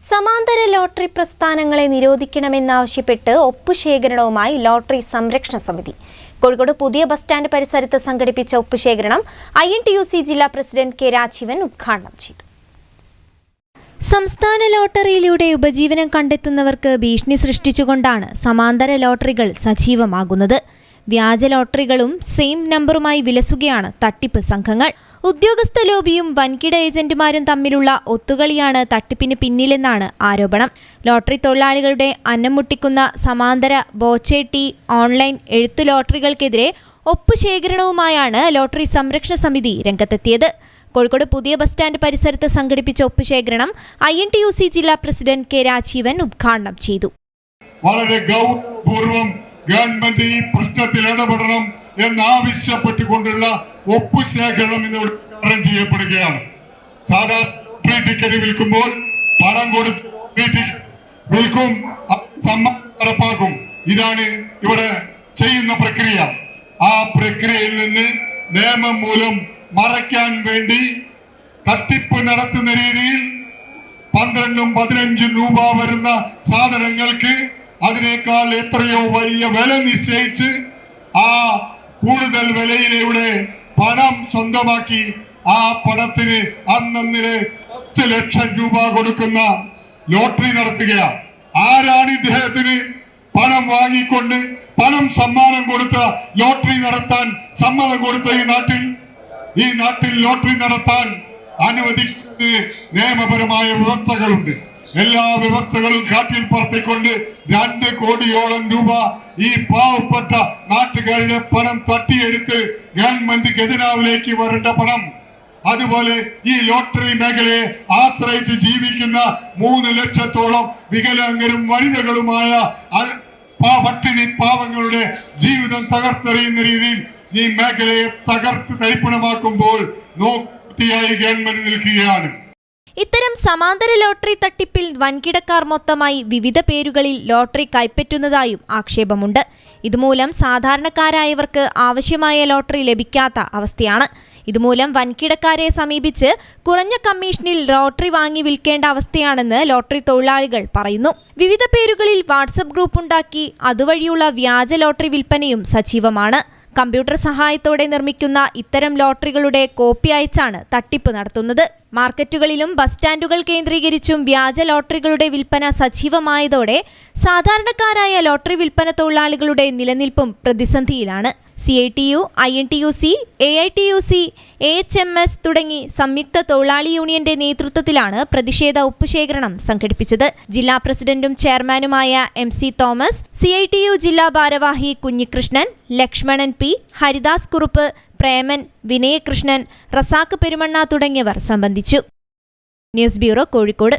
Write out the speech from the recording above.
സമാന്തര lottery പ്രസ്ഥാനങ്ങളെ നിരോധിക്കണമെന്നാവശ്യപ്പെട്ട് ഒപ്പുശേഖരണവുമായി lottery സംരക്ഷണ സമിതി. കോഴിക്കോട് പുതിയ ബസ് സ്റ്റാൻഡ് പരിസരത്ത് സംഘടിപ്പിച്ച ഒപ്പുശേഖരണം I N T U C ജില്ലാ പ്രസിഡന്റ് കെ രാജീവൻ ഉദ്ഘാടനം ചെയ്തു. സംസ്ഥാന ലോട്ടറിയിലൂടെ ഉപജീവനം കണ്ടെത്തുന്നവർക്ക് ഭീഷണി സൃഷ്ടിച്ചുകൊണ്ടാണ് സമാന്തര ലോട്ടറികൾ സജീവമാകുന്നത്. വ്യാജ ലോട്ടറികളും സെയിം നമ്പറുമായി വിലസുകയാണ് തട്ടിപ്പ് സംഘങ്ങൾ. ഉദ്യോഗസ്ഥ ലോബിയും വൻകിട ഏജന്റുമാരും തമ്മിലുള്ള ഒത്തുകളിയാണ് തട്ടിപ്പിന് പിന്നിലെന്നാണ് ആരോപണം. ലോട്ടറി തൊഴിലാളികളുടെ അന്നം മുട്ടിക്കുന്ന സമാന്തര ബോച്ചേട്ടി ഓൺലൈൻ എഴുത്തു ലോട്ടറികൾക്കെതിരെ ഒപ്പുശേഖരണവുമായാണ് ലോട്ടറി സംരക്ഷണ സമിതി രംഗത്തെത്തിയത്. കോഴിക്കോട് പുതിയ ബസ് സ്റ്റാൻഡ് പരിസരത്ത് സംഘടിപ്പിച്ച ഒപ്പുശേഖരണം I N T U C ജില്ലാ പ്രസിഡന്റ് കെ രാജീവൻ ഉദ്ഘാടനം ചെയ്തു. വളരെ ഗവൺമെന്റ് ഈ പ്രശ്നത്തിൽ ഇടപെടണം എന്നാവശ്യപ്പെട്ടുകൊണ്ടുള്ള ഒപ്പുശേഖരണം ഇന്ന് ഉദ്ഘാടനം ചെയ്യപ്പെടുകയാണ്. സാധാരണ ടിക്കറ്റ് വിൽക്കുമ്പോൾ പണം കൊടുത്ത് വിൽക്കും സമ്മാനം ഇതാണ് ഇവിടെ ചെയ്യുന്ന പ്രക്രിയ. ആ പ്രക്രിയയിൽ നിന്ന് നിയമം മൂലം മറയ്ക്കാൻ വേണ്ടി തട്ടിപ്പ് നടത്തുന്ന രീതിയിൽ പന്ത്രണ്ടും പതിനഞ്ചും രൂപ വരുന്ന സാധനങ്ങൾക്ക് അതിനേക്കാൾ എത്രയോ വലിയ വില നിശ്ചയിച്ച് ആ കൂടുതൽ വിലയിലൂടെ പണം സ്വന്തമാക്കി ആ പണത്തിന് അന്നന്നിന് പത്ത് ലക്ഷം രൂപ കൊടുക്കുന്ന ലോട്ടറി നടത്തുകയാണ്. ആരാണ് ഇദ്ദേഹത്തിന് പണം വാങ്ങിക്കൊണ്ട് പണം സമ്മാനം കൊടുത്ത ലോട്ടറി നടത്താൻ സമ്മതം കൊടുത്ത ഈ നാട്ടിൽ? ഈ നാട്ടിൽ ലോട്ടറി നടത്താൻ അനുവദിക്കുന്ന നിയമപരമായ വ്യവസ്ഥകളുണ്ട്. എല്ലാ വ്യവസ്ഥകളും കാറ്റിൽ പറത്തിക്കൊണ്ട് രണ്ട് കോടിയോളം രൂപ ഈ പാവപ്പെട്ട നാട്ടുകാരുടെ പണം തട്ടിയെടുത്ത് ഗവൺമെന്റ് ഖജനാവിലേക്ക് വരേണ്ട പണം. അതുപോലെ ഈ ലോട്ടറി മേഖലയെ ആശ്രയിച്ച് ജീവിക്കുന്ന മൂന്ന് ലക്ഷത്തോളം വികലാംഗരും വനിതകളുമായ പട്ടിണി പാവങ്ങളുടെ ജീവിതം തകർത്തെറിയുന്ന രീതിയിൽ ഈ മേഖലയെ തകർത്ത് തരിപ്പണമാക്കുമ്പോൾ നോക്കിയായി ഗവൺമെന്റ് നിൽക്കുകയാണ്. ഇത്തരം സമാന്തര ലോട്ടറി തട്ടിപ്പിൽ വൻകിടക്കാർ മൊത്തമായി വിവിധ പേരുകളിൽ ലോട്ടറി കൈപ്പറ്റുന്നതായും ആക്ഷേപമുണ്ട്. ഇതുമൂലം സാധാരണക്കാരായവർക്ക് ആവശ്യമായ ലോട്ടറി ലഭിക്കാത്ത അവസ്ഥയാണ്. ഇതുമൂലം വൻകിടക്കാരെ സമീപിച്ച് കുറഞ്ഞ കമ്മീഷനിൽ ലോട്ടറി വാങ്ങി വിൽക്കേണ്ട അവസ്ഥയാണെന്ന് ലോട്ടറി തൊഴിലാളികൾ പറയുന്നു. വിവിധ പേരുകളിൽ വാട്സപ്പ് ഗ്രൂപ്പ് ഉണ്ടാക്കി അതുവഴിയുള്ള വ്യാജ ലോട്ടറി വിൽപ്പനയും സജീവമാണ്. കമ്പ്യൂട്ടർ സഹായത്തോടെ നിർമ്മിക്കുന്ന ഇത്തരം ലോട്ടറികളുടെ കോപ്പി അയച്ചാണ് തട്ടിപ്പ് നടത്തുന്നത്. മാർക്കറ്റുകളിലും ബസ് സ്റ്റാൻഡുകൾ കേന്ദ്രീകരിച്ചും വ്യാജ ലോട്ടറികളുടെ വിൽപ്പന സജീവമായതോടെ സാധാരണക്കാരായ ലോട്ടറി വിൽപ്പന തൊഴിലാളികളുടെ നിലനിൽപ്പും പ്രതിസന്ധിയിലാണ്. C I T U I N T U C A I T U C H M S തുടങ്ങി സംയുക്ത തൊഴിലാളി യൂണിയന്റെ നേതൃത്വത്തിലാണ് പ്രതിഷേധ ഉപ്പുശേഖരണം സംഘടിപ്പിച്ചത്. ജില്ലാ പ്രസിഡന്റും ചെയർമാനുമായ M C Thomas C I T U ജില്ലാ ഭാരവാഹി കുഞ്ഞികൃഷ്ണൻ ലക്ഷ്മണൻ പി ഹരിദാസ് കുറുപ്പ് പ്രേമൻ വിനയകൃഷ്ണൻ റസാക്ക് പെരുമണ്ണ തുടങ്ങിയവർ സംബന്ധിച്ചു. News bureau Kozhikode.